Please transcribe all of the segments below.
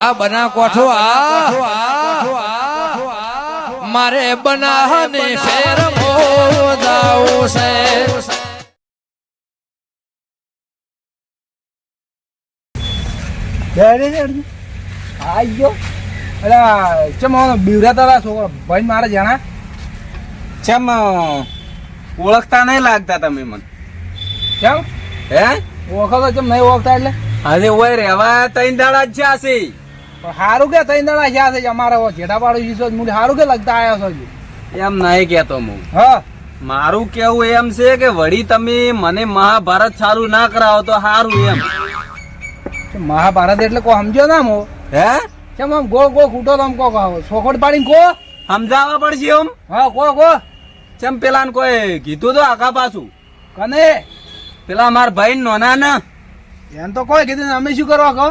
આ બના કોઠો આ. મારે બનાહને ફેર મોદાવું છે. ડરે છે અર્જુન? આઈ ગયો અલા ચમ આનો છોકરો ભાઈ મારે જાણા. ચમ ઓળખતા નહીં લાગતા તમે મને. કેમ? હે? ઓળખો તો ચમ નહીં ઓળખતા એટલે? અરે ઓય રેવા તૈન દાડા જ છે હારું કે તઈ દડા જ્યાં છે અમારે જેઠા પાડું વિશ્વાસ મૂડી હારું કે લગતા આયા છો? એમ નહીં કેતો હું. હા. મારું કેવું એમ છે કે વળી તમે મને મહાભારત સારું ના કરાવો તો સારું એમ. મહાભારત એટલે કો સમજો ના મો? હે? કેમ આમ ગોળ ગોળ ખૂટો તમ કો કહો સોખડ પાડીને કો? સમજાવવા પડશે એમ? હા કો કો. ચમ પેલા કોઈ કીધું તો આખા પાછું? કને? પેલા મારા ભાઈ નોના ને? એમ તો કોઈ કીધું અમે શું કરવા કહો?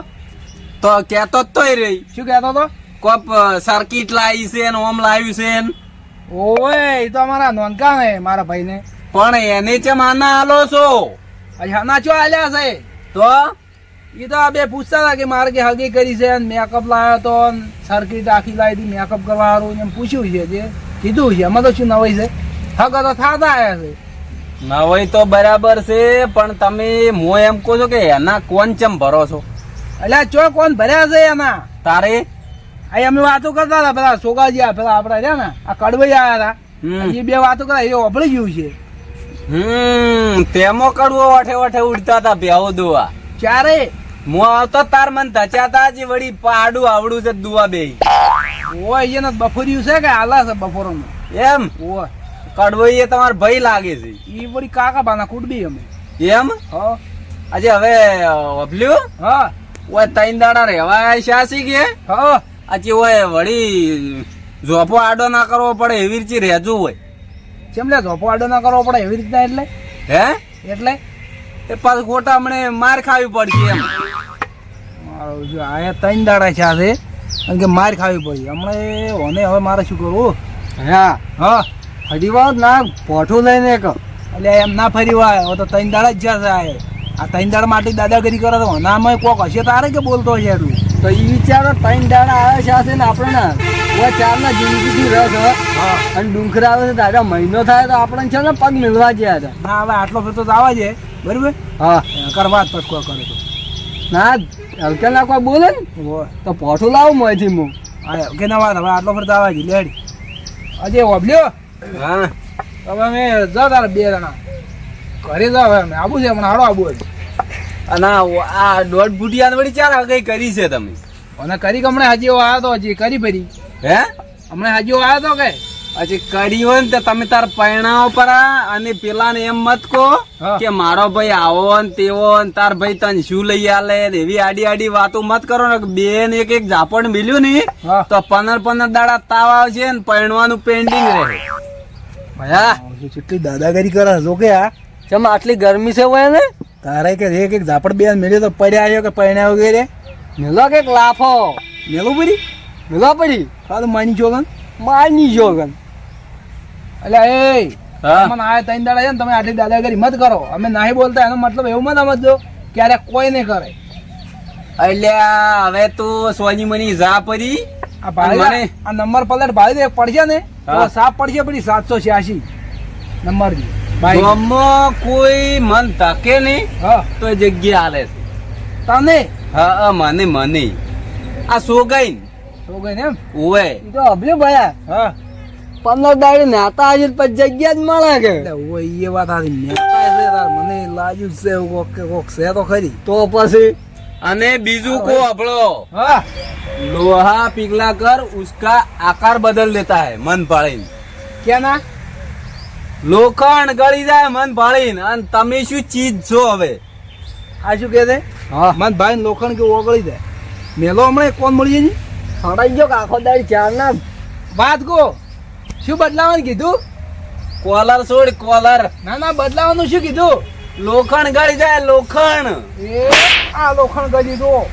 તો કેતો જ તોય રહી. શું કહેતો તો કોપ સર્કિટ લાવી છે ને ઓમ લાવ્યું છે ને. ઓવે એ તો અમારા નોનકા ને મારા ભાઈને. પણ એને ચમ આના હાલો છો. હાના ચો આલ્યા છે? તો? એ તો આ બે પૂછતા હતા કે મારે કે હગી કરી છે મેકઅપ લાવ્યો તો સર્કિટ આખી લાવી હતી મેકઅપ કરવા હારું એમ પૂછ્યું છે જે. કીધું છે એમાં તો શું નવાઈ છે? હગ તો થાતા આવ્યા છે. નવાઈ તો બરાબર છે પણ તમે હું એમ કહું છો કે એના કોણ ચમ ભરો છો? અલ્યા ચો કોણ ભર્યા છે એના તારે? આ અમે વાતો કરતા હતા પેલા સોગાજી આ પેલા આપડા રહ્યા ને આ કડવાઈ આવ્યા હતા. એ બે વાતો કરતા એ ઓભળી ગયું છે. હમ તેમાં કડવો વઠે વઠે ઉડતા હતા બેહો દુવા. ચારે હું આવતો તાર મન ધચાતા જ વળી પાડું આવડું છે દુવા બે. ઓ એને બફોર્યું છે કે આલા છે બફોરો એમ? ઓ કડવો એ તમાર ભય લાગે છે. એ વળી કાકા બાના કુટબી અમે. એમ? હા. આજે હવે વભલ્યું હા. ઓય તૈન દાડા રેવા શાસી કે? હ. આજી ઓય વળી જોપો આડો ના કરવો પડે એવી રીતે રહેજો હોય કેમ લે ઝોપો આડો ના કરવો પડે એવી રીતના એટલે? હે? એટલે? એ પાછું ખોટા મને માર ખાવી પડશે એમ. મારો જો આ ત્રણ દાડા છે આજે. કારણ કે માર ખાવી પડી. હમણાં ઓને હવે મારે શું કરવું? હા. હા. ફરી વાર ના પોઠું લઈને એક. એટલે એમ ના ફરી વાય તો ત્રણ દાડા જ જશે આ આ ત્રણ દાડા માટે દાદાગીરી કરે તો નામાં કોક હશે તારે કે બોલતો હશે એટલું તો એ વિચારો ત્રણ દાડા આવે છે ને આપણે ને ઓય ચાર ના જિંદગીથી રસ હા. અને ડુંખર આવે છે દાદા મહિનો થાય તો આપણે છે ને પગ મિલવા ગયા હતા ના હવે આટલો ફેર તો આવવા છે. બરાબર? હા. કરવા જ પછી કોઈ કરે તો. ના હલકે ના કોઈ બોલે ને તો પોઠું લાવું મોયથી હું આ કે ના વાત હવે આટલો ફરતો આવે છે. લેડી. અજય ઓબલ્યો હા. હવે અમે જા તારા બે જણા. ઘરે જાવ હવે આબુ છે હમણાં હાડો આબુ છે. અને આ- દોઢ ભૂટિયા વળી ચાર આગળ કરી છે તમે? અને કરી હમણાં હાજીઓ આવ્યો તો હજી કરી ફરી હે? હમણાં હાજીઓ આવ્યો તો કે? હજી કરી હોય ને તમે તાર પૈણાઓ પર અને પેલા ને એમ મત કહો કે મારો ભાઈ આવો ને તેવો ને તાર ભાઈ તને શું લઈ આલે ને એવી આડી આડી વાતો મત કરો ને બે ને એક એક ઝાપડ મિલ્યું ને તો પંદર પંદર દાડા તાવ આવશે ને પૈણવાનું પેન્ડિંગ રહે. ભયા? કેટલી દાદાગીરી કરે જો કે આ. ચમ આટલી ગરમી છે હોય ને તારે કે એક એક ઝાપડ બે મેળ્યો તો પડ્યા આવ્યો કે પડ્યા વગેરે મેલો કે લાફો? મેલો પડી? મેલો પડી? ખાલી માની જોગન માની જોગન એટલે એ હા. મને આ ત્રણ દાડા છે ને તમે આટલી દાદાગીરી મત કરો. અમે નહીં બોલતા એનો મતલબ એવું મત સમજો ક્યારે કોઈ નહીં કરે. એટલે હવે તું સોની મની જા પડી. આ ભાઈ આ નંબર પલટ ભાઈ દે પડશે ને. સાફ સાપ પડશે પડી સાતસો છ્યાસી. નંબર જી ગામમાં કોઈ મન તકે નહીં તો જગ્યા હાલે છે. તને? હા મને મને. આ સોગાઈ સોગાઈ એમ? ઓવે. તો અબલે ભયા હા. પંદર દાડે નાતા હાજર પછી જગ્યા જ મળે કે. ઓય એ વાત હારી. નેતા મને લાજુ છે કોક કે કોક છે તો ખરી. તો પછી? અને બીજું કો આપણો. હા. લોહા પીગલા કર ઉસકા આકાર બદલ લેતા હે મન પાળીને. ક્યાં ના લોખંડ ગળી જાય મન પાળીને અને તમે શું ચીજ છો હવે? આ શું કહે છે? હા. મન ભાઈ લોખંડ કે ઓગળી જાય? મેલો હમણાં કોણ મળી જાય સડાઈ ગયો આખો દાડી ચાર ના વાત કો શું બદલાવાનું કીધું? કોલર છોડ કોલર. ના ના બદલાવાનું શું કીધું? લોખંડ ગળી જાય લોખંડ. એ આ લોખંડ ગળી દો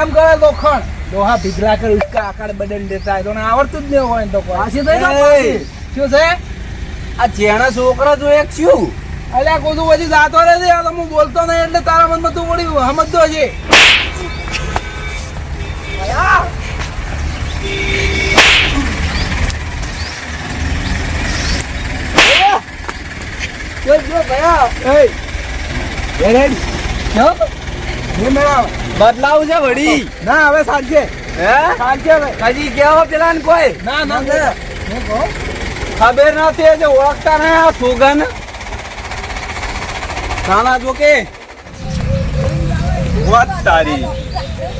એમ કરે લોખંડ. લોહા ભીગરા કર ઉસકા આકાર બદલ દેતા તો આવડતું જ નહીં હોય ને તો પાછી થઈ શું છે? આ જેણા છોકરા જો એક શું? અલ્યા કોધું પછી જાતો રહે છે હું બોલતો નહીં એટલે તારા મનમાં તું વળી સમજતો છે બદલાવ છે વડી ના હવે સાંજે. હે? સાંજે હજી કેવો પેલા કોઈ? ના ના હું ખબર નથી જે ઓળખતા ને આ સુગન કાના જો કે વાત તારી.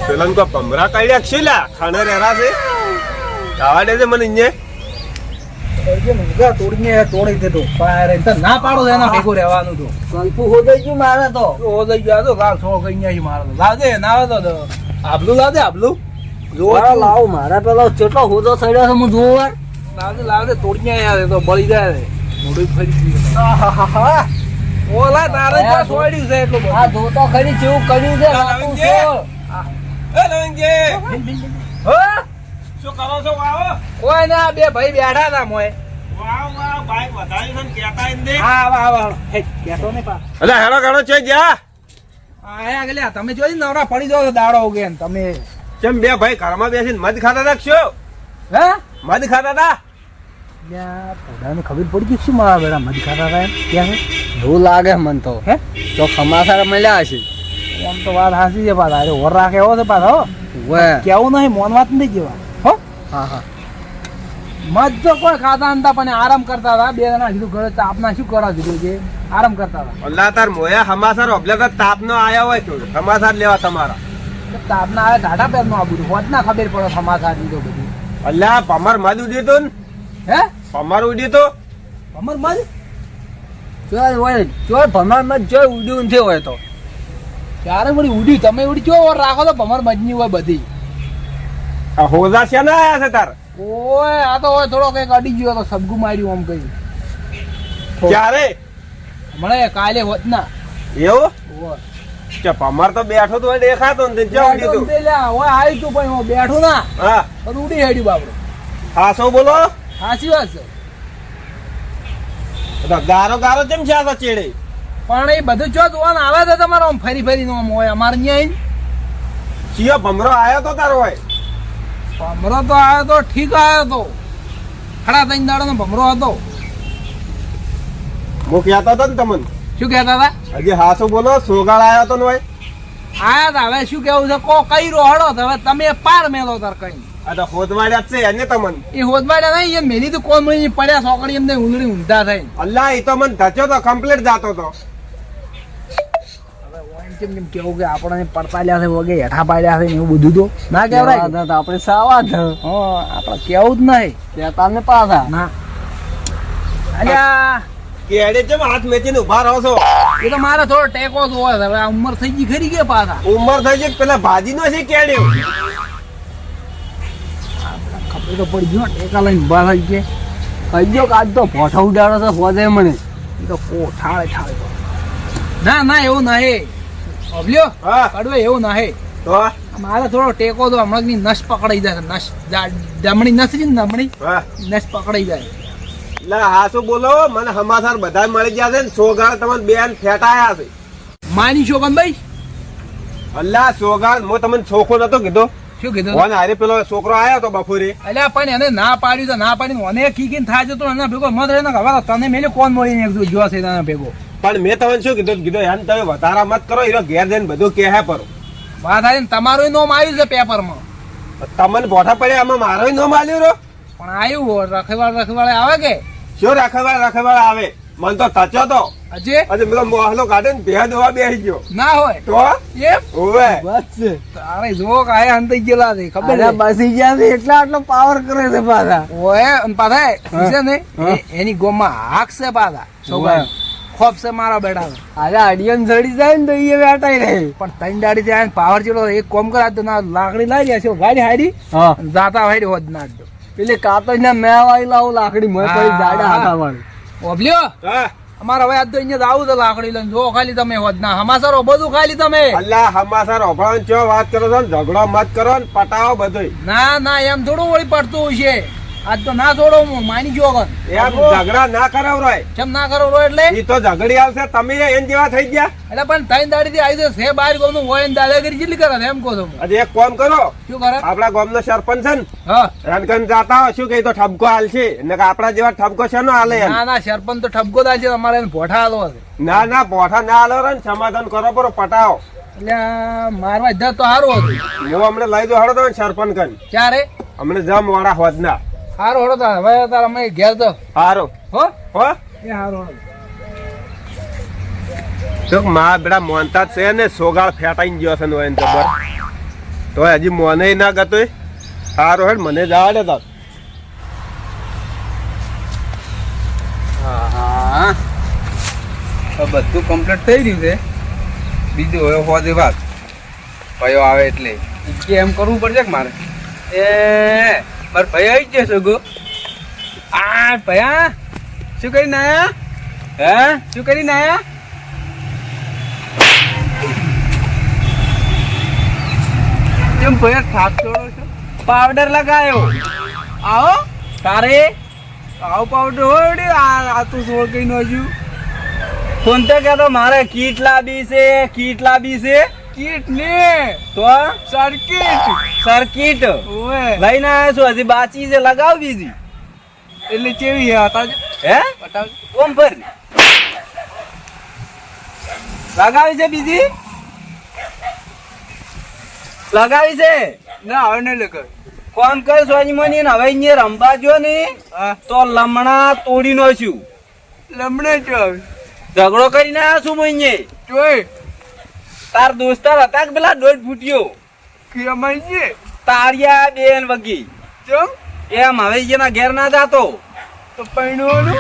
પેલા કો ભમરા કાઢ્યા છે લ્યા ખાણે રહેરા છે? દે છે મને મુંગા તોડીને તોડી દીધો ફાયર તો ના પાડો એના ભેગું રહેવાનું તો. સંપુ હોદઈ ગયું મારે તો. ઓ ગયા તો ગાલ છોક અહીંયા મારે તો. લાવ ના આવે તો આબલું લાવ આબલું. જોવા લાવ મારા પેલો કેટલો હોદો થયો છે હું જોઉં વાર લાવ દે લાવ દે તોડીને આવ્યા તો બળી જાય ફરી ઓલા તારે જ સોડ્યું છે એટલું ખરી જેવું કર્યું છે છે. એ લવંગજી હો? શું કરો છો વાવો? કોઈ ના બે ભાઈ બેઠા હતા મોય. હા હે તમે જોઈ નવરા પડી જાવ દાડો ઉગે તમે. ચમ બે ભાઈ ઘરમાં બેસીને મધ ખાતા રાખશો હે? મધ ખાતા હતા? પોડાને ખબર પડી ગઈ શું મારા બેડા મધ ખાતા હતા ક્યાં એવું લાગે મન તો. હે? તો ખમાસાર મળ્યા હશે. એમ તો વાત હાસી છે પાછા. અરે ઓર રાખે એવો છે પાછો વે કેવું નહીં મોન વાત નહીં જેવા હો. હા હા. મધ તો કોઈ ખાતા નતા પણ આરામ કરતા હતા. બે જણા કીધું ઘરે તાપના શું કરવા દીધું છે આરામ કરતા હતા. અલ્લા તાર મોયા હમાસર ઓબલે તો તાપ નો આયા હોય તો હમાસર લેવા તમારા. તાપના આવે ટાટા પેરનું આ બધું હોત. ના ખબર પડે સમાચાર દીધો બધું. અલ્લા પમર મધ ઉડ્યું તું ને. હે? પમર ઉડ્યું તું. પમર મધ? ચોય હોય ચોય ભમારમાં ચોય ઉડ્યું નથી હોય તો. ત્યારે વળી ઉડ્યું તમે ઉડી ચો ઓર રાખો તો ભમર મજની હોય બધી. આ હોજા છે ને આયા છે તાર? ઓય આ તો હોય થોડો કંઈક અડી ગયો તો સબગું માર્યું આમ કઈ. ક્યારે? હમણાં કાલે હોત ના. એવું. કે પમર તો બેઠો તો દેખાતો ને તે ક્યાં તું તે લ્યા, આવી તું પણ હું બેઠું ના. હા. પણ ઉડી હેડ્યું બાપડું. હા બોલો? સાચી વાત છે. ગારો ગારો કેમ છે આ ચેડે? પણ એ બધું ચો જોવાનું આવે છે તમારો આમ ફરી નો હોય અમારે ત્યાં ચિયો ભમરો આયો તો તારો હોય. ભમરો તો આવ્યો તો ઠીક આવ્યો તો. ખડા ત્રણ દાડો ભમરો હતો. હું કહેતો હતો ને તમને. શું કહેતા હતા? હજી હા શું બોલો સોગાળ આયો તો ભાઈ? હોય આયા હતા હવે શું કેવું છે? કો કઈ રોહડો તો હવે તમે પાર મેલો તાર કઈ. આ તો છે એને તમને એ હોદવાડ્યા નહીં મેલી તો કોણ મળી પડ્યા સોકડી એમને ઊંધડી ઊંધા થઈ. અલ્લા એ તો મને ધચ્યો તો કમ્પ્લીટ જાતો તો. કેમ કેમ કેવું કે આપણને પડતા લ્યા છે વગે હેઠા પાડ્યા છે એવું બધું તો. ના કહેવાય આપણે સાવા જ. હા આપણે કેવું જ નહીં. ને પાછા. ના. અલ્યા કેડે જેમ હાથ મેચીને ઊભા રહો છો? એ તો મારે થોડો ટેકો તો હોય છે. હવે આ ઉંમર થઈ ગઈ ખરી કે પાછા? ઉંમર થઈ ગઈ પેલા ભાજી નો છે કેડે ખબર તો પડી ગયો ટેકા લઈને ઊભા થઈ ગયા. કહી દો કે આજ તો ભોઠો ઉડાડો તો હોદે મને. એ તો કો ઠાળે ના ના એવું નહીં અભલ્યો હા. કડવે એવું નહીં તો? મારે થોડો ટેકો તો હમણાં ની નસ પકડાઈ જાય. નસ જમણી નસ ને હા. નસ પકડાઈ જાય. લા હા શું બોલો મને હમાસાર બધા મળી ગયા છે ને સોગાળ તમને બેન ફેટાયા છે. માની શોકન ભાઈ? અલ્લા સોગાળ હું તમને છોખો નતો કીધો. શું કીધું કોણ હારે પેલો છોકરો આવ્યો તો બપોરે. અલ્યા પણ એને ના પાડ્યું તો ના પાડીને મને કીકીને થાય છે તો એના ભેગો મત રહે ને હવે તને મેલે કોણ મળીને એક જોવા છે એના ભેગો? પણ મેં તમને શું કીધું? કીધું એમ તમે વધારા મત કરો એનો ઘેર જઈને બધું કે હે પરો. વાત આવી તમારું નોમ આવ્યું છે પેપરમાં. તમને બોઠા પડે આમાં મારો નોમ આલ્યું રો પણ આવ્યું રખેવાળ રખેવાળે આવે કે? શું રાખવા રાખવા આવે મન તો સાચો તો અજે અજે પેલો મોહલો કાઢે ને ભેદ બે બેસી ગયો. ના હોય. તો? એમ? ઓવે બસ તારે જો કાય આયા અંત ગયેલા છે ખબર છે? બસી ગયા છે એટલા આટલો પાવર કરે છે પાછા. ઓય અને પાછા છે ને? એની ગોમાં હાક છે પાછા છોકરા ખોફ છે મારા બેટા અરે અડિયન ચડી જાય ને તો એ વેટાઈ રહે. પણ તૈન દાડી ત્યાં પાવર ચેલો એક કોમ કરા તો ના લાકડી લાવી લે છે ગાડી હાડી? જાતા હાડી હોદ ના દો પેલી કાતો ને મેં વાળી લાવું લાકડી મેં પડી. જાડા હાથા વાળી ઓબલ્યો અમારે હવે આજ તો અહીંયા જ આવું તો લાકડી લઈને. જો ખાલી તમે હોત. ના હમાસર બધું ખાલી તમે. અલ્લા હમાસર ઓભળો છો વાત કરો છો ને ઝઘડો મત કરો ને પટાવો બધું ના ના એમ થોડું વળી પડતું હોય છે. આજ તો ના જોડો હું માની ગયો એમ ઝઘડા ના કરાવરાય. કેમ ના કરાવ રોય એટલે? ઈ તો ઝઘડી આવશે તમે એન જેવા થઈ ગયા? એટલે પણ ત્રણ દાડી થી આવી છે ગોમનું હોય ને દાદાગીરી કેટલી કરે એમ કહો છો. હું. આજે એક કામ કરો. શું કરે? આપણા ગામનો સરપંચ છે ને હા. રણકન જાતા હોય શું કહી તો ઠપકો હાલશે. ને કે આપણા જેવા ઠપકો છે નો હાલે ના ના સરપંચ તો ઠપકો થાય છે અમારે એને ભોઠા હાલો છે ના ના પોઠા ના હાલો રે ને સમાધાન કરો બરો પટાવો. એટલે મારવા જ તો સારું હતું. હું હમણાં લઈ દો હારો તો સરપંચ કન. ક્યારે? હમણાં જમ વાળા હોદના સારું હળો તાર હવે તાર અમે ઘેર તો. હારો. હો? હો? એ હારો તો માં બેડા મોનતા છે ને સોગાળ ફેટાઈ ગયો છે નો એને જબર તો હજી મોને ના ગતો હારો હેડ મને જાડે તાર તો. હા બધું કમ્પ્લીટ થઈ રહ્યું છે. બીજું હવે હોજે વાત. ભાઈઓ આવે એટલે. એમ કરવું પડશે કે મારે? એ મારે ભાઈ આવી જ જશે ગો. આ ભયા શું કરીને આયા? હે? શું કરીને આયા? કેમ ભયા થાક છોડો છો? પાવડર લગાયો. આવો. તારે? આવો પાવડર હોય આ તું સોળ કઈ નો હજુ. ફોન તો કહેતો મારે કીટ લાવી છે, કીટ લાવી છે. કીટ ને. તો સર્કિટ સર્કિટ લઈને આવ્યો છું હજી બાચી છે લગાવ બીજી. એટલે કેવી હે બતાવજો હે? બતાવજો કોમ પર લગાવી છે બીજી? લગાવી છે? ના હવે નહીં લગાવી. કોમ કર સોની મની હવે અહીંયા રમવા જો ને. તો લમણા તોડી નો છું. લમણે જો ઝઘડો કરીને આવ્યો છું હું અહીંયા. જોઈ. તાર દોસ્તાર હતા કે પેલા દોઢ ફૂટ્યો કે તારિયા બેન વગી. ચમ? એમ હવે એના ઘેર ના જાતો. તો પૈણવાનું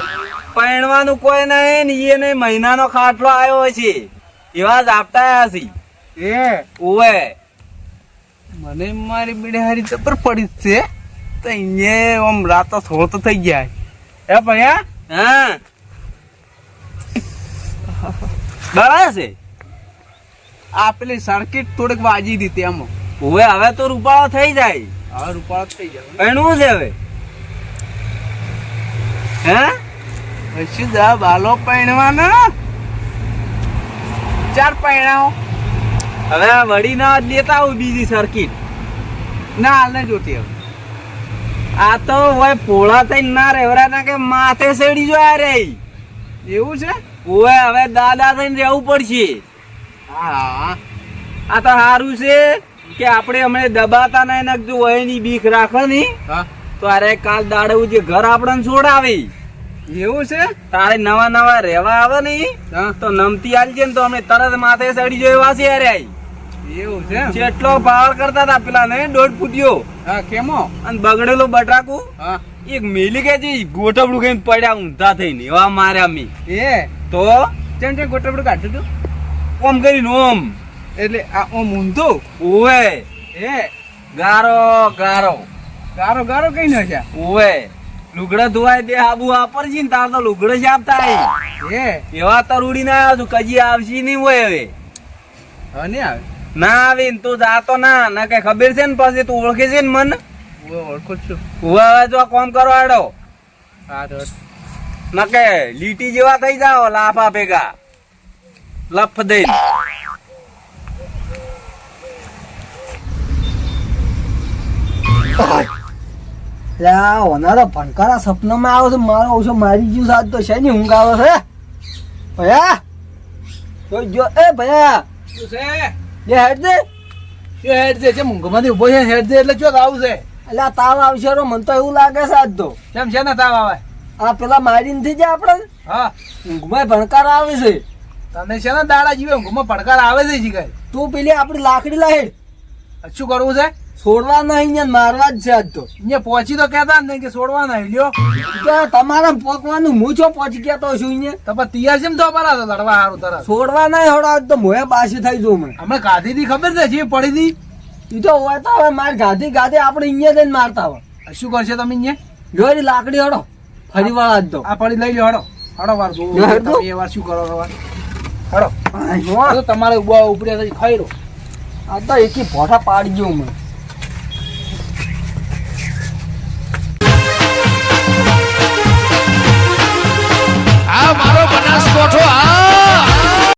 પૈણવાનું કોઈ નહીં ને એને મહિનાનો ખાટલો આવ્યો છે. એવા જ આપતા છે. એ ઓવે. મને મારી બીડી હારી જબર પડી જ છે. તો અહીંયા આમ રાતો થોડો તો થઈ ગયા. હે ભયા? હા. બરાબર છે? આ પેલી સર્કિટ થોડીક વાજી દીધી એમ. હવે હવે તો રૂપાળો થઈ જાય. હવે રૂપાળો થઈ જાય એનું છે હવે. હે? શું દા બાલો પૈણવાના ચાર પૈણાઓ હવે આ વડી ના લેતા આવું બીજી સર્કિટ. ના હાલ ને જોતી હવે. આ તો હોય પોળા થઈ ના રેવરા ના કે માથે સેડી જો આ રે. એવું છે? ઓય હવે દાદા થઈને રહેવું પડશે. હા. આ તો સારું છે કે આપણે અમે દબાતા નહીં નાખજો હોયની બીક રાખે નહીં તો અરે કાલ દાડવું જે ઘર આપણને છોડાવી. એવું છે? તારે નવા નવા રહેવા આવે ને તો નમતી આલજે ને તો અમે તરત માથે ચડી જોઈ છે અરે એવું છે જેટલો પાવર કરતા હતા પેલા ને દોઢ ફૂટ્યો. હા કેમો? અને બગડેલો બટાકુ. એક મેલી કે છે ગોટબડું કઈ પડ્યા ઊંધા થઈને. એવા માર્યા મી. એ? તો? ચમ ચમ ગોટબડું કાઢ્યું તું? ઓમ કરીને ઓમ. એટલે આ ઓમ ઊંધો? ઓવે એ ગારો ગારો. ગારો ગારો કઈ ન છે? ઓવે લુગડા ધોવાય તે આબુ વાપરજી ને તાર તો લુગડો જ આપતા એ એવા તો ઉડી ના આવ્યો કજી આવશી નહીં હોય હવે. હવે આવે? ના આવે ને તું જાતો ના. ના કઈ ખબર છે ને પછી તું ઓળખે છે ને મન? ઓળખું છું. હવે જો કોમ કરો આડો ના કે લીટી જેવા થઈ જાઓ લાફા ભેગા. લફ દઈ ઓનારા ભણકારા સપનામાં આવે છે મારો ઓછો મારી ગયું સાત તો છે નહીં ઊંઘ આવે છે. ભયા? તો જો એ ભયા? શું છે? જે હેડ દે. શું હેડ છે છે મૂંઘમાંથી ઊભો છે હેડ દે એટલે ચોક આવશે એટલે આ તાવ આવશે રો મને તો એવું લાગે છે આજ તો. કેમ છે ને તાવ આવે? આ પેલા મારી નથી જાય આપણે? હા. ઊંઘમાં ભણકારા આવે છે. તને છે ને દાડા જીવે ઊંઘમાં પડકાર આવે છે જીગાય. તું પેલી આપડી લાકડી લાહેડ શું કરવું છે? છોડવા નહીં ને મારવા જ છે આજ તો. અહીંયા પહોંચી તો કહેતા જ નહીં કે છોડવા નહીં લ્યો. કે તમારા પોકવાનું હું છો પહોંચી ગયા તો છું અહીંયા તો પણ તૈયાર છે ને તો બરા તો લડવા સારું તરત. છોડવા નહીં હોડા આજ તો મોયા પાછી થઈ જવું મને અમે ગાધી થી ખબર છે જે પડી હતી ઈ તો હોય તો હવે માર ગાધી ગાધી આપણે અહીંયા જઈને મારતા હોય. શું કરશે તમે અહીંયા જોઈ લાકડી હડો ફરી વાળા જ તો. આ પડી લઈ લો હડો. હડો વાર એ વાર શું કરો વાર હડો. તમારે ઉબા ઉપડ્યા થઈ ખાઈ આ તો એકી ભોઠા પાડી ગયો મને. આ મારો બનાસકોઠો આ